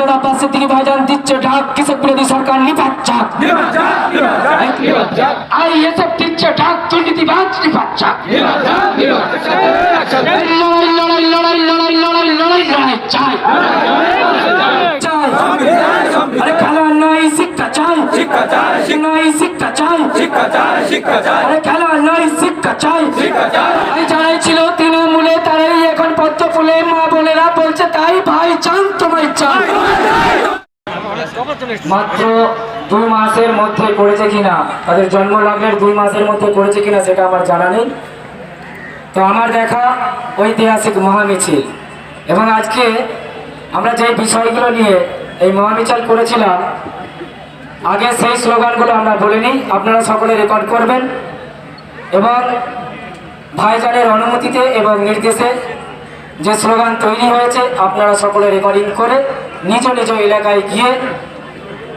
পেজরা পাশে থেকে ভাইজান দিচ্ছে ঢাক কৃষক বিরোধী সরকার নিপাচ্ছা আই এসব দিচ্ছে ঢাক দুর্নীতিবাজ নিপাচ্ছা লড়াই লড়াই লড়াই লড়াই লড়াই লড়াই লড়াই চাই চাই আরে খেলা নয় শিক্ষা চাই শিক্ষা চাই নয় শিক্ষা চাই শিক্ষা চাই শিক্ষা চাই আরে খেলা নয় শিক্ষা চাই শিক্ষা চাই মাত্র দুই মাসের মধ্যে করেছে কিনা? তাদের জন্ম লগ্নের দুই মাসের মধ্যে করেছে কিনা সেটা আমার জানা নেই। তো আমার দেখা ঐতিহাসিক মহামিছিল। এবং আজকে আমরা যে বিষয়গুলো নিয়ে এই মহামিছিল করেছিলাম, আগে সেই স্লোগানগুলো আমরা বলিনি আপনারা সকলে রেকর্ড করবেন। এবং ভাইজানের অনুমতিতে এবং নির্দেশে যে স্লোগান তৈরি হয়েছে, আপনারা সকলে রেকর্ডিং করে নিজ নিজ এলাকায় গিয়ে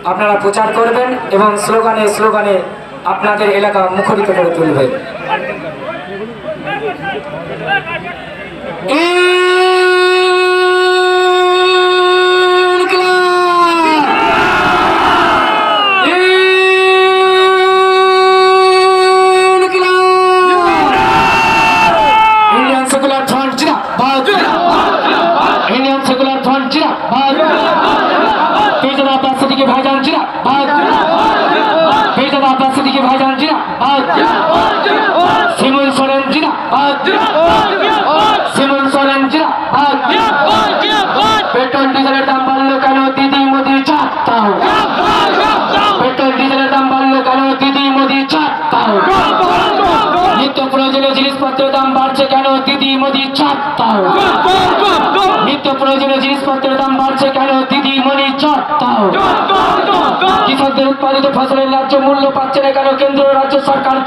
আপনারা প্রচার করবেন এবং স্লোগানে স্লোগানে আপনাদের এলাকা মুখরিত করে তুলবে সেকুলার ফ্রন্ট জিন্দাবাদ ইন্ডিয়ান সেকুলার ফ্রন্ট জিন্দাবাদ পেজরা আব্বাস সিদ্দিকী ভাইজান জিন্দাবাদ পেজরা আব্বাস সিদ্দিকী ভাইজান জিন্দাবাদ শিমুল সোরেন জিন্দাবাদ শিমুল সোরেন জিন্দাবাদ পেট্রোল ডিজেলের দাম বাড়লো কেন? দিদি মোদি চাটাও পেট্রোল ডিজেলের দাম বাড়লো কেন? দিদি মোদি চাটাও নিত্য প্রয়োজনীয় জিনিসপত্রের দাম বাড়ছে কেন? দিদি মোদি চাটাও নিত্য প্রয়োজনীয় জিনিসপত্রের দাম বাড়ছে কেন? দিদি মোদি চাটাও কৃষকদের উৎপাদিত ফসলের ন্যায্য মূল্য পাচ্ছে না কেন কেন্দ্র রাজ্য সরকার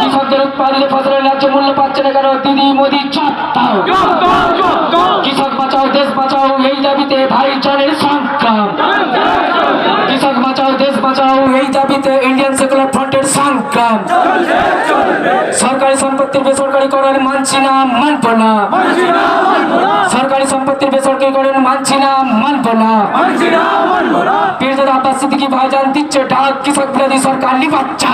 কৃষকদের উৎপাদিত ফসলের ন্যায্য মূল্য পাচ্ছে না কেন দিদি মোদি কৃষক বাঁচাও, দেশ বাঁচাও এই দাবিতে ভাইচারের সংগ্রাম। কৃষক বাঁচাও, দেশ বাঁচাও এই দাবিতে ইন্ডিয়ান সেকুলার ফ্রন্টের সংগ্রাম। সরকারি বেসরকারীকরণ মানছি না মানব না। সরকারি সম্পত্তির বেসরকারীকরণ মানছি না মানব না। পীরজাদা আব্বাস সিদ্দিকী ভাইজান দিচ্ছে ঢাক কৃষক বিরোধী সরকার নিপাচ্ছা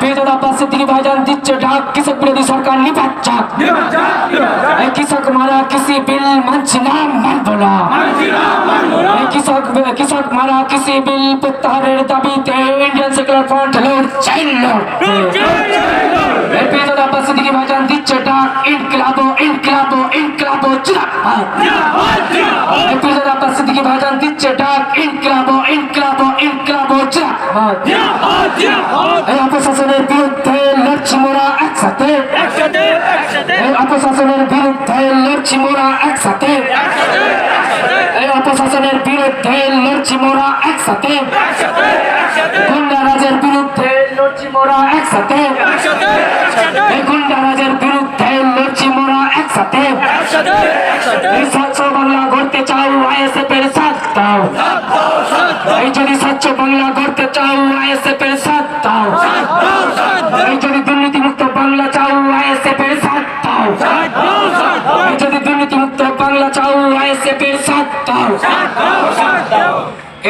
পীরজাদা আব্বাস সিদ্দিকী ভাইজান দিচ্ছে ঢাক কৃষক বিরোধী সরকার নিপাচ্ছা এই কৃষক মারা কৃষি বিল মানছি না মানব না। এই কৃষক কৃষক মারা কৃষি বিল প্রত্যাহারের দাবিতে ইন্ডিয়ান সেকুলার ফ্রন্ট লড়ছে লড়বে এই পীরজাদা আব্বাস সিদ্দিকী ভাইজান দিচ্ছে ঢাক ইনকিলাবো ইনকিলাবো ইনকিলাবো জিন্দাবাদ পীরজাদা আব্বাস সিদ্দিকী ভাইজান দিচ্ছে ঢাক ইনকিলাবো ইনকিলাবো ইনকিলাবো জিন্দাবাদ এই অপশাসনের বিরুদ্ধে লড়ছি মোরা একসাথে এই অপশাসনের বিরুদ্ধে লড়ছি মোরা একসাথে এই অপশাসনের বিরুদ্ধে লড়ছি মোরা একসাথে গুন্ডা রাজের বিরুদ্ধে লড়ছি মোরা একসাথে। এই গুন্ডা রাজের বিরুদ্ধে লড়ছি মোরা একসাথে। এই স্বচ্ছ বাংলা গড়তে চাও আইএসএফ এর সাথ দাও। এই যদি স্বচ্ছ বাংলা গড়তে চাও আইএসএফ এর সাথ দাও। এই যদি দুর্নীতিমুক্ত বাংলা চাও আইএসএফ এর সাথ দাও। এই যদি দুর্নীতিমুক্ত বাংলা চাও আইএসএফ এর সাথ দাও।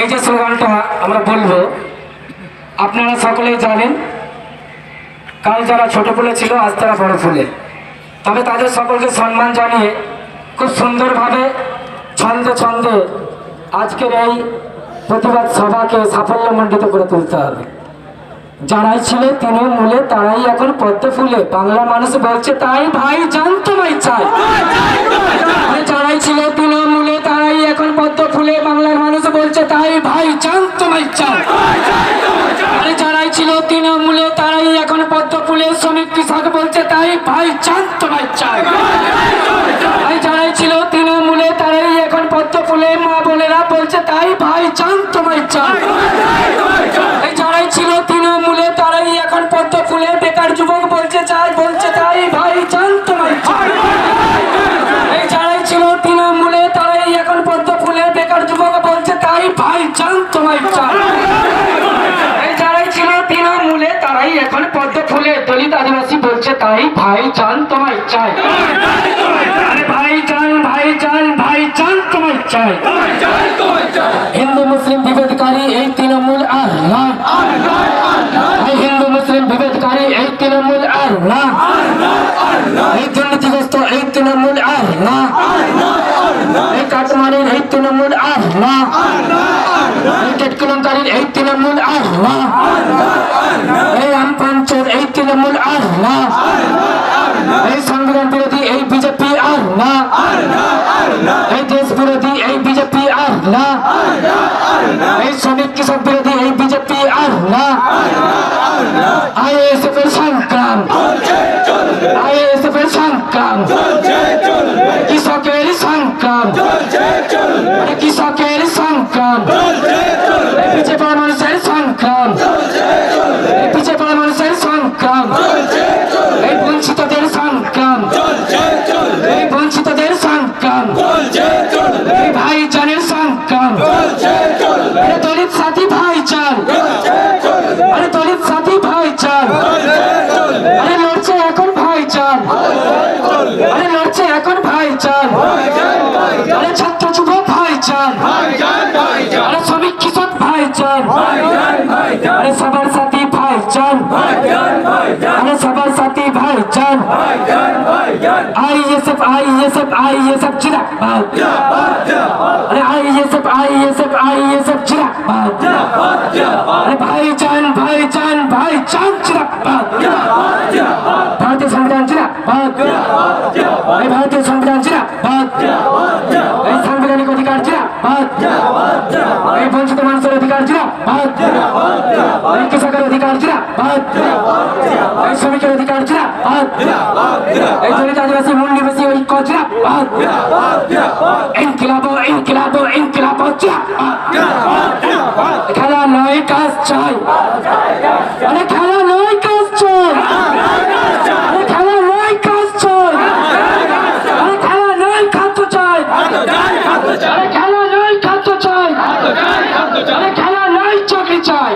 এই যে স্লোগানটা আমরা বলব আপনারা সকলেই জানেন, কাল যারা ছোট ফুলে ছিল, আজ তারা বড় ফুলে। তবে তাদের সকলকে সম্মান জানিয়ে খুব সুন্দরভাবে ছন্দে ছন্দে আজকের এই প্রতিবাদ সভাকে সাফল্যমণ্ডিত করে তুলতে হবে। যারাই ছিল, তিনি মূলে, তারাই এখন পদ্ম ফুলে। বাংলা মানুষ বলছে, তাই ভাই জানতো ভাই চাই। যারাই ছিল তৃণমূলে, তারাই এখন পদ্ম ফুলে। বাংলার মানুষ বলছে, তাই ভাই জানতো ভাই চাই। ভাই যারাই ছিল তৃণমূলে, তারাই এখন পদ্ম ফুলে মা বোনেরা তাই ভাই জানতো ভাই চাই এই যারাই ছিল তৃণমূলে, তারাই এখন পদ্ম ফুলে বেকার যুবক বলছে, চাই, বলছে, তাই ভাই জানতো ভাই চাই এই যারাই ছিল তৃণমূলে, তারাই এখন পদ্ম ফুলে বেকার যুবক বলছে, তাই ভাই জানতো ভাই চাই এই যারাই ছিল তৃণমূলে তারাই এখন পদ্ম ফুলে দলিত আদিবাসী বলছে তাই ভাই চান তোমায় চাই ভাই চান ভাই চান ভাই চান তোমায় চাই হিন্দু মুসলিম বিভেদকারী এই তৃণমূল আর হিন্দু মুসলিম বিভেদকারী এই তৃণমূল আর এই দুর্নীতিগ্রস্ত এই তৃণমূল আর এই কাটমারির এই তৃণমূল আর এই কেটকুলঙ্কারীর এই তৃণমূল আর কৃষক বিরোধী এই বিজেপি আর না? আইএসএফ এর সংগ্রাম আইএসএফ এর সংগ্রাম কৃষকের সংগ্রাম চলবে কৃষকের সংগ্রাম পড়া মানুষের সংগ্রাম পড়া মানুষের সংগ্রাম এই বঞ্চিতদের সংগ্রাম আরে লড়ছে এখন ভাইচান আরে ছাত্র যুব ভাইচান আরে শ্রমিক কৃষক ভাইচান আরে সবার সাথী ভাইচান আরে সবার ভাইজান। ভাইজান আইএসএফ আইএসএফ আইএসএফ জিন্দাবাদ জাবাদ জাবাদ আরে আইএসএফ আইএসএফ আইএসএফ জিন্দাবাদ জাবাদ জাবাদ আরে ভাইচান ভাইচান ভাইচান জিন্দাবাদ জাবাদ জাবাদ ভারতীয় সংবিধান জিন্দাবাদ জাবাদ জাবাদ এই ভারতীয় সংবিধান জিন্দাবাদ জাবাদ জাবাদ এই সাংবিধানিক অধিকার জিন্দাবাদ জাবাদ জাবাদ এই বঞ্চিত মানুষের অধিকার জিন্দাবাদ জাবাদ জাবাদ এই কৃষকের অধিকার এই শ্রমিকের অধিকার জাবাদ এই দলিত আদিবাসী, মূল নিবাসী, ঐক্য জাবাদ ইনকিলাবো ইনকিলাবো ইনকিলাবো খেলা নয়, কাজ চাই। আরে খেলা নয় কাজ চাই আরে খেলা নয় কাজ চাই আরে খেলা নয় খাদ্য চাই জান খাদ্য চাই আরে খেলা নয় খাদ্য চাই জান খাদ্য চাই আরে খেলা নয় চাকরি চাই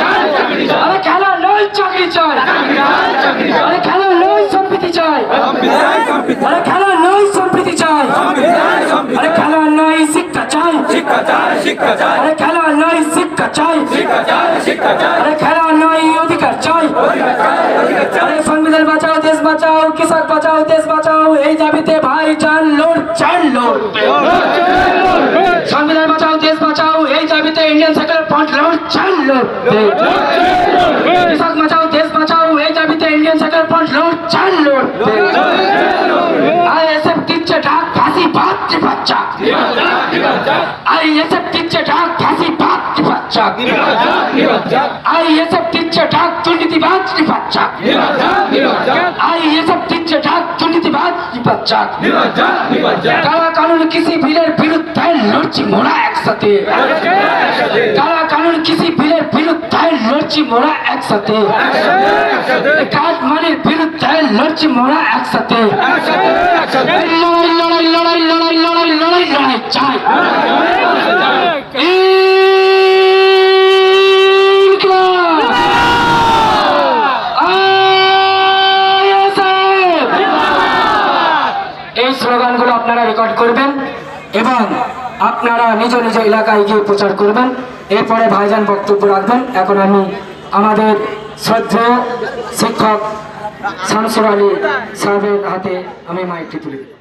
জান চাকরি চাই আরে খেলা নয় চাকরি চাই জান চাকরি চাই আরে খেলা নয় সম্প্রীতি চাই। সংবিধান সংবিধান আরে খেলা নয় সম্প্রীতি চাই। সংবিধান আরে সংবিধান খেলা নয় শিক্ষা চাই। শিক্ষা চাই শিক্ষা চাই আরে খেলা নয় শিক্ষা চাই। শিক্ষা চাই শিক্ষা চাই আরে খেলা নয় অধিকার চাই। অধিকার চাই অধিকার চাই আরে সংবিধান বাঁচাও দেশ বাঁচাও কৃষক বাঁচাও দেশ বাঁচাও এই দাবিতে ভাই চান লোড চান লোড। সংবিধান বাঁচাও দেশ বাঁচাও এই দাবিতে ইন্ডিয়ান সেকুলার ফ্রন্ট লোড চান লোড। কৃষক বাঁচাও দেশ বাঁচাও এই দাবিতে ইন্ডিয়ান সেকুলার ফ্রন্ট লোড চান লোড। আইএসএফ দিচ্ছে ডাক ফাঁসি বাচ্চা বাচ্চা আইএসএফ দিচ্ছে ডাক ফাঁসি বাচ্চা বাচ্চা আইএসএফ দিচ্ছে ডাক দুর্নীতিবাজ বাচ্চা আইএসএফ দিচ্ছে ডাক দুর্নীতিবাজ বাচ্চা কালা কানুন কৃষি বিলের বিরুদ্ধে লড়ছি মোরা একসাথে কালা কানুন কৃষি বিলের বিরুদ্ধে লড়ছি মোরা একসাথে কাজ মানের বিরুদ্ধে লড়ছি মোরা একসাথে লড়াই লড়াই লড়াই লড়াই লড়াই লড়াই লড়াই চাই! এই স্লোগানগুলো আপনারা রেকর্ড করবেন এবং আপনারা নিজ নিজ এলাকায় গিয়ে প্রচার করবেন। এরপরে ভাইজান বক্তব্য রাখবেন। এখন আমি আমাদের শ্রদ্ধেয় শিক্ষক শামসুর আলী সাহেবের হাতে আমি মাইকটি তুলে